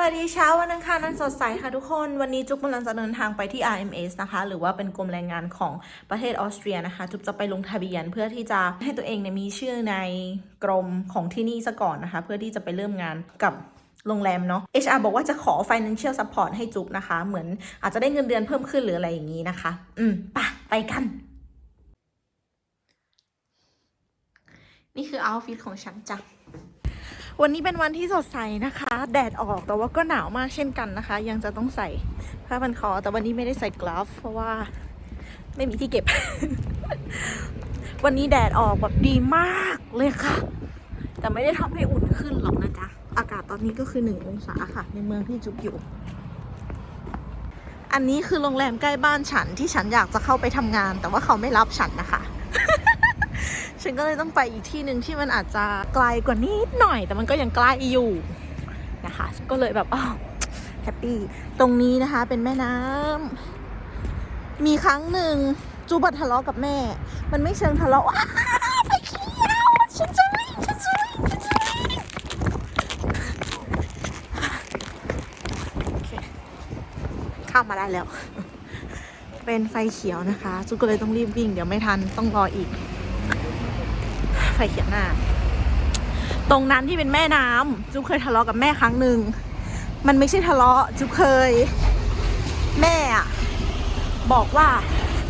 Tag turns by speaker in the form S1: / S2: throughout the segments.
S1: วัสดีเช้าวันอังคารนันสดใสค่ะทุกคนวันนี้จุ๊บกำลังจะเดินทางไปที่ RMS นะคะ หรือว่าเป็นกรมแรงงานของประเทศออสเตรียนะคะ จุ๊บจะไปลงทะเบียนเพื่อที่จะให้ตัวเองเนี่ยมีชื่อในกรมของที่นี่ซะก่อนนะคะ เพื่อที่จะไปเริ่มงานกับโรงแรมเนาะ HR บอกว่าจะขอ financial support ให้จุ๊บนะคะ เหมือนอาจจะได้เงินเดือนเพิ่มขึ้นหรืออะไรอย่างนี้นะคะ อืมไปไปกัน นี่คือ outfit ของฉันจ้ะ วันนี้เป็นวันที่สดใสนะคะ แดดออกแต่ว่าก็หนาวมากเช่นกันนะคะ ยังจะต้องใส่ผ้าพันคอ แต่วันนี้ไม่ได้ใส่กลาฟเพราะว่าไม่มีที่เก็บ วันนี้แดดออกแบบดีมากเลยค่ะ แต่ไม่ได้ทำให้อุ่นขึ้นหรอกนะจ๊ะ อากาศตอนนี้ก็คือหนึ่งองศาค่ะ ในเมืองที่จุ๊บอยู่ อันนี้คือโรงแรมใกล้บ้านฉันที่ฉันอยากจะเข้าไปทำงาน แต่ว่าเขาไม่รับฉันนะคะ ฉันก็เลยต้องไปอีกที่หนึ่งที่มันอาจจะไกลกว่านิดหน่อย แต่มันก็ยังใกล้อยู่นะคะ ก็เลยแบบอ้าวแฮปปี้ตรงนี้นะคะเป็นแม่น้ำมีครั้งหนึ่งจูบัดทะเลาะกับแม่ มันไม่เชิงทะเลาะไปเที่ยวฉันจะวิ่งฉันจะวิ่งฉันจะวิ่งเคเข้ามาได้แล้ว เป็นไฟเขียวนะคะจูก็เลยต้องรีบวิ่ง เดี๋ยวไม่ทันต้องรออีก ไฟเขียวหน้า ตรงนั้นที่เป็นแม่น้ำจุ๊บเคยทะเลาะกับแม่ครั้งหนึ่ง มันไม่ใช่ทะเลาะ จุ๊บเคย แม่อะบอกว่า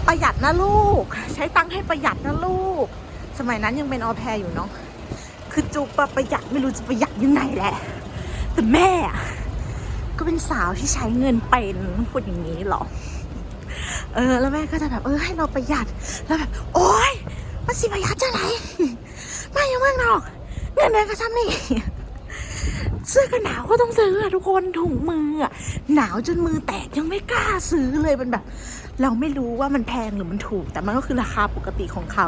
S1: ประหยัดนะลูก ใช้ตังค์ให้ประหยัดนะลูก สมัยนั้นยังเป็นออแพรอยู่เนาะคือจุ๊บประหยัดไม่รู้จะประหยัดยังไงแหละ แต่แม่ก็เป็นสาวที่ใช้เงินเป็นพูดอย่างนี้หรอ เออ แล้วแม่ก็จะแบบเออให้เราประหยัด แล้วแบบ โอ๊ยมันสิประหยัดจังไหน ไมาอยู่เมืองนอกเงินเดือนก็ซ้ำนี่เสื้อกันหนาวก็ต้องซื้ออะทุกคนถุงมืออะหนาวจนมือแตกยังไม่กล้าซื้อเลยมันแบบ เราไม่รู้ว่ามันแพงหรือมันถูก แต่มันก็คือราคาปกติของเขา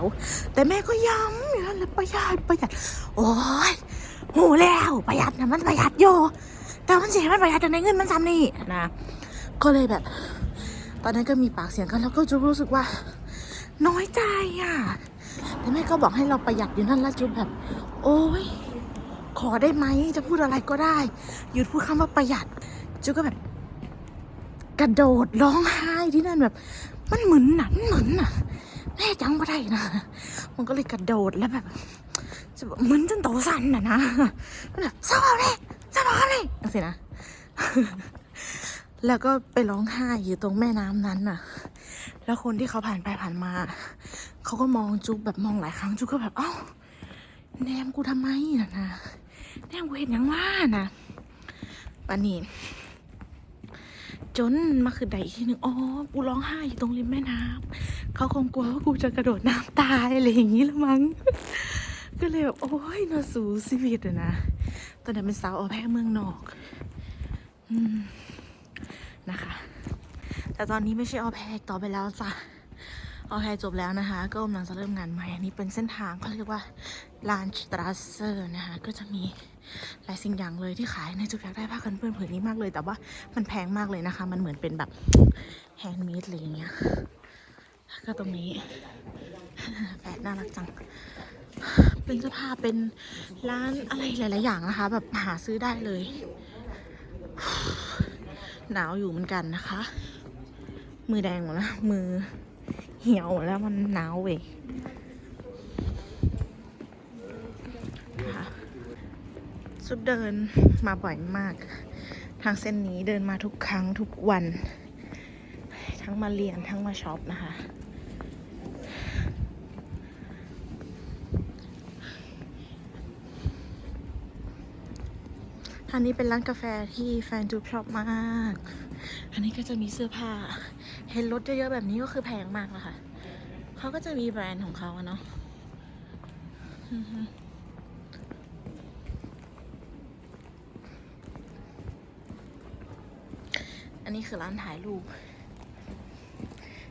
S1: แต่แม่ก็ย้ำอย่างนั้นเลยประหยัดประหยัด โอ้ยโหแล้วประหยัดนะมันประหยัดโยแต่มันเสียมันประหยัดจากในเงินมันซ้ำนี่นะก็เลยแบบ ตอนนั้นก็มีปากเสียงกันแล้วก็จะรู้สึกว่า น้อยใจอะ แต่แม่ก็บอกให้เราประหยัดอยู่นั่นแล้วจุ๊บแบบ โอ้ยขอได้ไหมจะพูดอะไรก็ได้ หยุดพูดคำว่าประหยัด จุ๊บก็แบบ กระโดดร้องไห้ที่นั่นแบบ มันเหมือนหนันเหมือนน่ะแม่จังไม่ได้นะมันก็เลยกระโดดแล้วแบบจะบเหมือนจนโตสั่นน่ะนะมันแบบสบาเลยสบาเลยสินะ แล้วก็ไปร้องไห้อยู่ตรงแม่น้ำนั้นน่ะ แล้วคนที่เขาผ่านไปผ่านมา เขาก็มองจุ๊บแบบมองหลายครั้งจุ๊บก็แบบเอ้าแนมกูทำไมน่ะนะแนมกูเห็นยังว่านะปานนี้จนมาคือใดอีกทีหนึ่งอ๋อ กูร้องไห้อยู่ตรงริมแม่น้ำเขาคงกลัวว่ากูจะกระโดดน้ำตายอะไรอย่างนี้ละมั้ง ก็เลยแบบโอ้ยน่าสูชีวิตอะนะ ตอนนั้นเป็นสาวออแพเมืองนอก อืม นะคะ แต่ตอนนี้ไม่ใช่ออแพกต่อไปแล้วจ้ะออแพกจบแล้วนะคะ ก็กำลังจะเริ่มงานใหม่ อันนี้เป็นเส้นทางเขาเรียกว่าลานสตรัสเซอร์นะคะ ก็จะมีหลายสิ่งอย่างเลยที่ขายในจุดอยากได้ผ้ากันเปื้อนผืนนี้มากเลย แต่ว่ามันแพงมากเลยนะคะ มันเหมือนเป็นแบบแฮนด์เมดอะไรอย่างเงี้ยก็ตรงนี้แปดน่ารักจัง เป็นเสื้อผ้าเป็นร้านอะไรหลาย ๆ อย่างนะคะ แบบหาซื้อได้เลย หนาวอยู่เหมือนกันนะคะ มือแดงหมดแล้ว มือเหี่ยวหมดแล้วมันหนาวเว้ยค่ะซุปเดินมาบ่อยมาก ทางเส้นนี้เดินมาทุกครั้งทุกวัน ทั้งมาเรียนทั้งมาช็อปนะคะ อันนี้เป็นร้านกาแฟที่แฟนจูชอบมาก อันนี้ก็จะมีเสื้อผ้า เห็นรถเยอะๆแบบนี้ก็คือแพงมากนะคะเขาก็จะมีแบรนด์ของเขาเนาะอันนี้คือร้านถ่ายรูป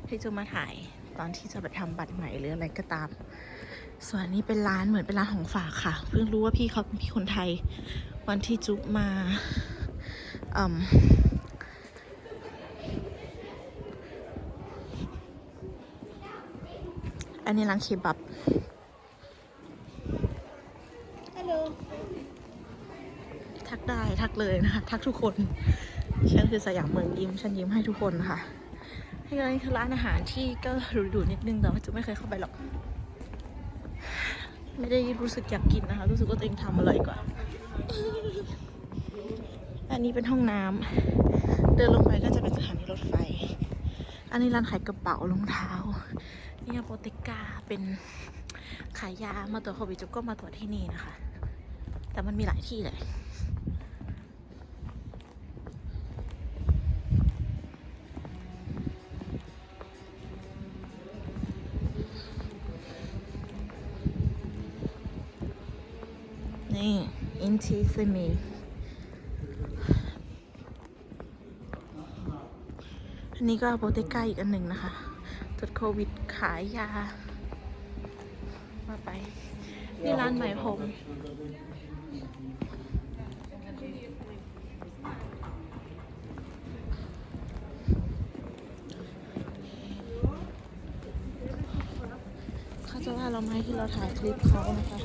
S1: ที่จะมาถ่ายตอนที่จะไปทำบัตรใหม่หรืออะไรก็ตาม ส่วนนี้เป็นร้านเหมือนเป็นร้านของฝากค่ะ เพิ่งรู้ว่าพี่เขาเป็นพี่คนไทย วันที่จุ๊บมาอืมอันนี้ร้านเคบับ ฮัลโหล ทักได้ทักเลยนะคะ ทักทุกคน ฉันคือสยามเมืองยิ้ม ฉันยิ้มให้ทุกคนค่ะให้ร้านนี้คือร้านอาหารที่ก็หรูๆนิดนึง แต่ว่าจุไม่เคยเข้าไปหรอก ไม่ได้รู้สึกอยากกินนะคะ รู้สึกว่าตัวเองทำอร่อยกว่า อันนี้เป็นห้องน้ำ เดินลงไปก็จะเป็นสถานีรถไฟ อันนี้ร้านขายกระเป๋ารองเท้านี่โปเตกาเป็นขายยามาตรวจโควิดจุกก็มาตรวจที่นี่นะคะ แต่มันมีหลายที่เลย อินทีซมีอันนี้ก็โปรเตก้าอีกอันหนึ่งนะคะตรวจโควิดขายยา มาไป นี่ร้านไหมพรมเขาจะว่าเราไหมที่เราถ่ายคลิปเขานะคะ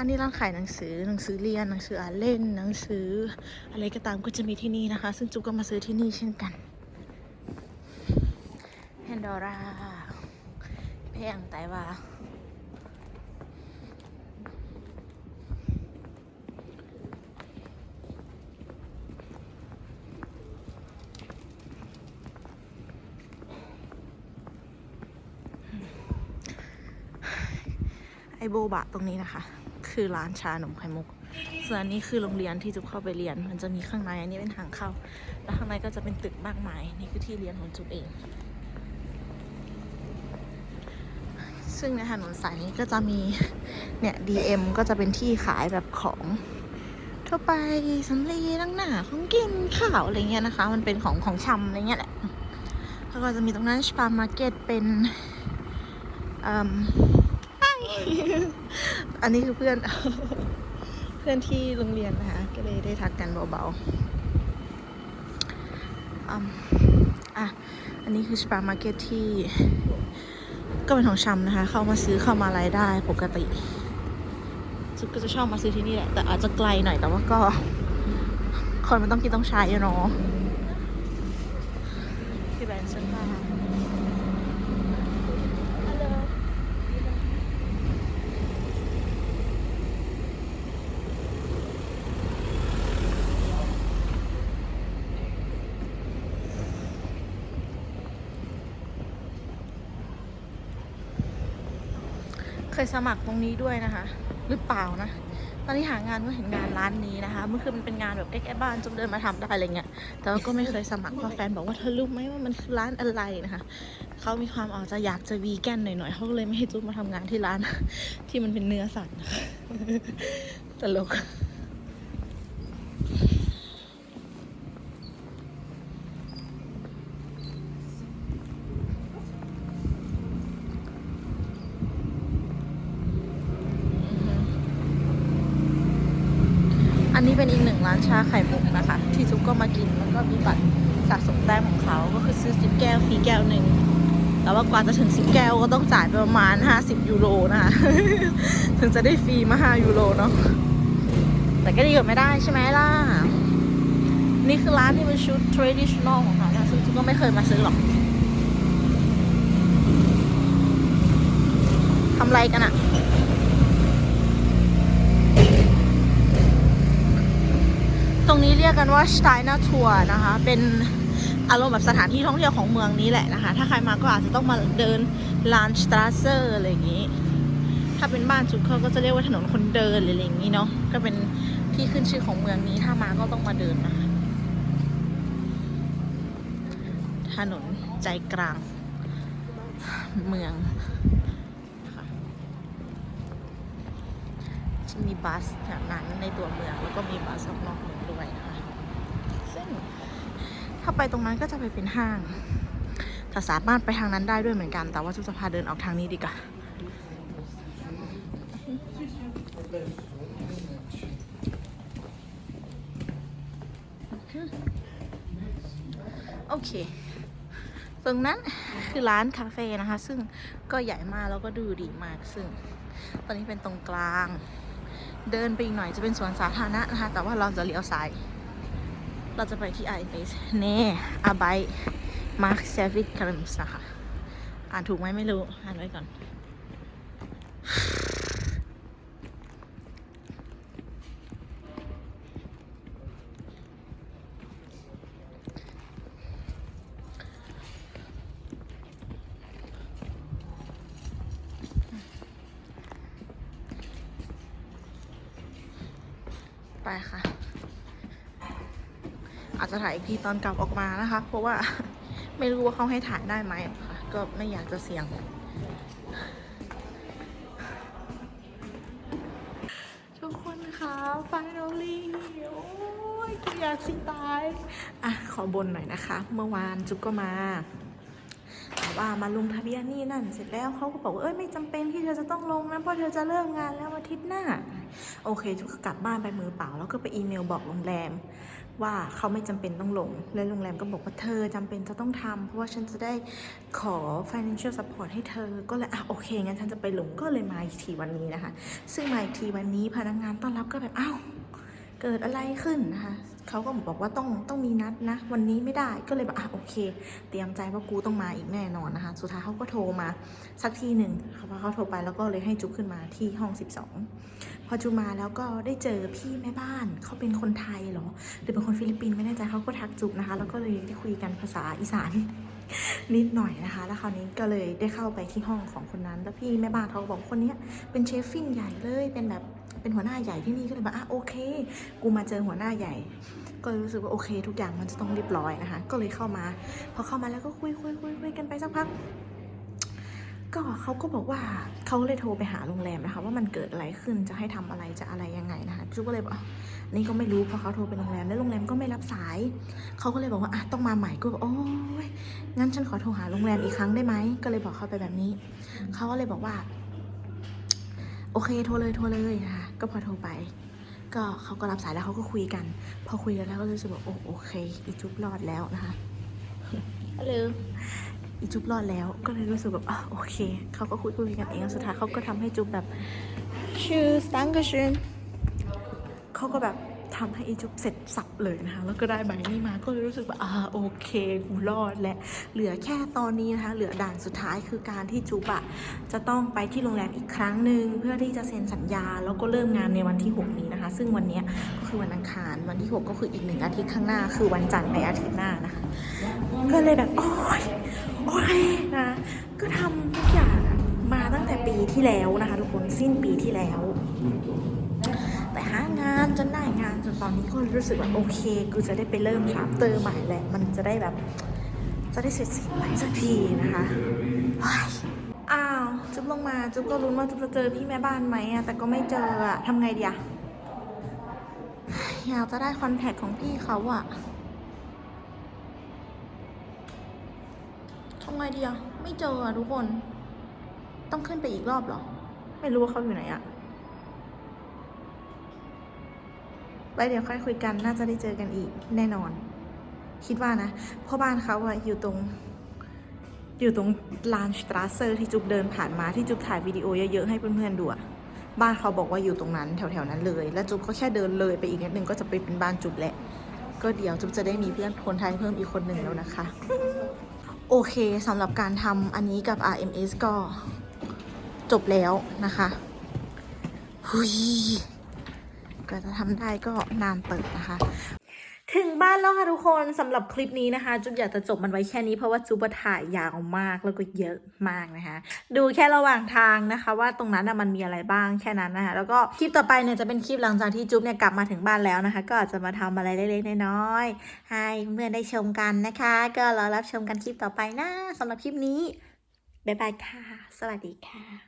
S1: อันนี้ร้านขายหนังสือหนังสือเรียนหนังสืออ่านเล่นหนังสืออะไรก็ตามก็จะมีที่นี่นะคะ ซึ่งจุ๊กก็มาซื้อที่นี่เช่นกันแฮนดอร่าแพงแต่ว่าไอโบบะตรงนี้นะคะ คือร้านชานมไข่มุก ส่วนอันนี้คือโรงเรียนที่จุ๊บเข้าไปเรียน มันจะมีข้างในอันนี้เป็นทางเข้า แล้วข้างในก็จะเป็นตึกมากมาย นี่คือที่เรียนของจุ๊บเอง ซึ่งในถนนสายนี้ก็จะมีเนี่ย DM ก็จะเป็นที่ขายแบบของทั่วไปสำลีนั่งหน้าของกินข้าวอะไรเงี้ยนะคะ มันเป็นของของชำอะไรเงี้ยแหละแล้วก็จะมีตรงนั้นสปามาร์เก็ตเป็น อันนี้คือเพื่อน เพื่อนที่โรงเรียนนะคะ ก็เลยได้ทักกันเบาๆอะ อันนี้คือสปามาร์เก็ตที่ ก็เป็นของชำนะคะ เข้ามาซื้อเข้ามารายได้ปกติซุปก็จะชอบมาซื้อที่นี่แหละ แต่อาจจะไกลหน่อย แต่ว่าก็ คนมันต้องกินต้องใช้เนาะที่แบรนด์เสื้อผ้า เคยสมัครตรงนี้ด้วยนะคะ หรือเปล่านะ ตอนนี้หางานก็เห็นงานร้านนี้นะคะเมื่อคืนมันเป็นงานแบบใกล้ๆบ้านจุ๊บเดินมาทำได้อะไรเงี้ย แต่ว่าก็ไม่เคยสมัครเพราะแฟนบอกว่าเธอรู้ไหมว่ามันคือร้านอะไรนะคะเขามีความออกจะอยากจะวีแกนหน่อยๆเขาก็เลยไม่ให้จุ๊บมาทำงานที่ร้านที่มันเป็นเนื้อสัตว์ตลก อีกหนึ่งร้านชาไข่มุกนะคะ ที่ซุปก็มากินแล้วก็มีบัตรสะสมแต้มของเขาก็คือซื้อ10แก้วฟรีแก้วหนึ่งแต่ว่ากว่าจะถึง10แก้วก็ต้องจ่ายไปประมาณ50ยูโรนะคะถึงจะได้ฟรีมา5ยูโรเนาะแต่ก็ดีกว่าไม่ได้ใช่ไหมล่ะ นี่คือร้านที่เป็นชุด traditional ของเขานะซึ่งซุปก็ไม่เคยมาซื้อหรอกทำไรกันอะ รงนี้เรียกกันว่า Steiner Tour นะคะ เป็นอารมณ์แบบสถานที่ท่องเที่ยวของเมืองนี้แหละนะคะ ถ้าใครมาก็อาจจะต้องมาเดินลานสตราเซอร์อะไรอย่างนี้ ถ้าเป็นบ้านจุดเขาก็จะเรียกว่าถนนคนเดินหรืออะไรอย่างนี้เนาะ ก็เป็นที่ขึ้นชื่อของเมืองนี้ ถ้ามาก็ต้องมาเดินนะคะ ถนนใจกลางเมืองนะคะ จะมีบัสแถวนั้นในตัวเมือง แล้วก็มีบัสออกนอกเมืองด้วยนะคะซึ่งถ้าไปตรงนั้นก็จะไปเป็นห้างแต่สามารถไปทางนั้นได้ด้วยเหมือนกัน แต่ว่าจุจะพาเดินออกทางนี้ดีกว่าโอเค ตรงนั้นคือร้านคาเฟ่นะคะ ซึ่งก็ใหญ่มากแล้วก็ดูดีมาก ซึ่ง ตอนนี้เป็นตรงกลาง เดินไปอีกหน่อยจะเป็นสวนสาธารณะนะคะ แต่ว่าเราจะเลี้ยวซ้าย เราจะไปที่ไอเ c เน่อาไบมาร์คเซฟิทคริมส์นะคะ อ่านถูกไหมไม่รู้ อ่านไว้ก่อน ไปค่ะ อาจจะถ่ายอีกทีตอนกลับออกมานะคะ เพราะว่าไม่รู้ว่าเขาให้ถ่ายได้ไหมค่ะ ก็ไม่อยากจะเสี่ยง ทุกคนคะไฟนอลี่โอ้ยกอยากสิตาย อะ ขอบนหน่อยนะคะ เมื่อวานจุ๊บก็มาแต่ว่ามาลงทะเบียนนี่นั่น เสร็จแล้วเขาก็บอกว่าเอ้ยไม่จำเป็นที่เธอจะต้องลงนะเพราะเธอจะเริ่มงานแล้วอาทิตย์หน้า โอเคกลับบ้านไปมือเปล่า แล้วก็ไปอีเมลบอกโรงแรม ว่าเขาไม่จำเป็นต้องลงแล้วโรงแรมก็บอกว่าเธอจำเป็นจะต้องทำเพราะว่าฉันจะได้ขอ financial support ให้เธอ ก็เลยอะโอเคงั้นฉันจะไปลงก็เลยมาอีกทีวันนี้นะคะ ซึ่งมาอีกทีวันนี้พนักงานต้อนรับก็แบบอ้าว เกิดอะไรขึ้นนะคะเขาก็บอกว่าต้องต้องมีนัดนะ วันนี้ไม่ได้ก็เลยแบบอะโอเค เตรียมใจว่ากูต้องมาอีกแน่นอนนะคะ สุดท้ายเขาก็โทรมาสักทีหนึ่งเขาพอเขาโทรไปแล้วก็เลยให้จุ๊บขึ้นมาที่ห้อง 12 พอจุ๊บมาแล้วก็ได้เจอพี่แม่บ้านเขาเป็นคนไทยเหรอหรือเป็นคนฟิลิปปินส์ไม่แน่ใจเขาก็ทักจุ๊บนะคะ แล้วก็เลยได้คุยกันภาษาอีสาน นิดหน่อยนะคะ แล้วคราวนี้ก็เลยได้เข้าไปที่ห้องของคนนั้น แล้วพี่แม่บ้านเขาบอกคนเนี้ยเป็นเชฟฟินใหญ่เลย เป็นแบบเป็นหัวหน้าใหญ่ที่นี่ก็เลยแบบอะโอเค กูมาเจอหัวหน้าใหญ่ ก็เลยรู้สึกว่าโอเค ทุกอย่างมันจะต้องเรียบร้อยนะคะ ก็เลยเข้ามา พอเข้ามาแล้วก็คุยคุยคุยคุยกันไปสักพัก ก็เขาก็บอกว่าเขาเลยโทรไปหาโรงแรมนะคะ ว่ามันเกิดอะไรขึ้นจะให้ทำอะไรจะอะไรยังไงนะคะจุ๊กก็เลยบอกนี่ก็ไม่รู้เพราะเขาโทรไปโรงแรมแล้วโรงแรมก็ไม่รับสายเขาก็เลยบอกว่าอะต้องมาใหม่ก็บอกโอ้ยงั้นฉันขอโทรหาโรงแรมอีกครั้งได้ไหมก็เลยบอกเขาไปแบบนี้เขาก็เลยบอกว่า โอเคโทรเลยโทรเลยค่ะก็พอโทรไปก็เขาก็รับสายแล้วเขาก็คุยกัน พอคุยกันแล้วก็รู้สึกว่าโอ้โอเคอีจุ๊บรอดแล้วนะคะฮัลโหล อีจุ๊บรอดแล้วก็เลยรู้สึกแบบอะโอเคเขาก็คุยคุยกันเองแล้วสุดท้ายเขาก็ทำให้จุ๊บแบบชื่อสตังกชนเขาก็แบบ ทำให้อีจุ๊บเสร็จสับเลยนะคะ แล้วก็ได้ใบนี้มาก็เลยรู้สึกว่าอ่าโอเคกูรอดและเหลือแค่ตอนนี้นะคะเหลือด่านสุดท้ายคือการที่จุ๊บอะจะต้องไปที่โรงแรมอีกครั้งหนึ่งเพื่อที่จะเซ็นสัญญา แล้วก็เริ่มงานในวันที่ 6 นี้นะคะ ซึ่งวันนี้ก็คือวันอังคารวันที่ 6 ก็คืออีกหนึ่งอาทิตย์ข้างหน้า คือวันจันทร์ในอาทิตย์หน้านะคะก็เลยแบบโอ้ยโอเคนะ ก็ทำทุกอย่างมาตั้งแต่ปีที่แล้วนะคะ ทุกคนสิ้นปีที่แล้วางานจนได้งานจนตอนนี้ก็รู้สึกว่าโอเค กูจะได้ไปเริ่มชาร์เตอร์ใหม่แหละ มันจะได้แบบ จะได้เสร็จสิ้นไปสักทีนะคะอ้าว จุ๊บลงมา จุ๊บก็รุ้นว่าจุ๊บจะเจอพี่แม่บ้านไหมอะแต่ก็ไม่เจออะทำไงดีอะอยากจะได้คอนแทคของพี่เขาอะทำไงดีอะไม่เจออะทุกคน ต้องขึ้นไปอีกรอบเหรอ ไม่รู้ว่าเขาอยู่ไหนอะ ไว้เดี๋ยวค่อยคุยกันน่าจะได้เจอกันอีกแน่นอน คิดว่านะพราะบ้านเขาอะอยู่ตรง อยู่ตรงลานสตราเซอร์ที่จุ๊บเดินผ่านมาที่จุ๊บถ่ายวิดีโอเยอะๆให้เพื่อนๆดูอะบ้านเขาบอกว่าอยู่ตรงนั้นแถวๆนั้นเลย แล้วจุ๊บก็แค่เดินเลยไปอีกนิดนึงก็จะไปเป็นบ้านจุ๊บแหละ ก็เดี๋ยวจุ๊บจะได้มีเพื่อนคนไทยเพิ่มอีกคนหนึ่งแล้วนะคะ โอเคสำหรับการทำอันนี้กับ RMS ก็จบแล้วนะคะ หุย ก็จะทำได้ก็นานเปิดนะคะ ถึงบ้านแล้วค่ะทุกคนสำหรับคลิปนี้นะคะ จุ๊บอยากจะจบมันไว้แค่นี้เพราะว่าจุ๊บถ่ายยาวมากแล้วก็เยอะมากนะคะ ดูแค่ระหว่างทางนะคะ ว่าตรงนั้นนะมันมีอะไรบ้างแค่นั้นนะคะ แล้วก็คลิปต่อไปเนี่ยจะเป็นคลิปหลังจากที่จุ๊บเนี่ยกลับมาถึงบ้านแล้วนะคะ ก็อาจจะมาทำอะไรเล็กๆน้อยๆให้เพื่อนได้ชมกันนะคะ ก็รอรับชมกันคลิปต่อไปนะสำหรับคลิปนี้บ๊ายบายค่ะ สวัสดีค่ะ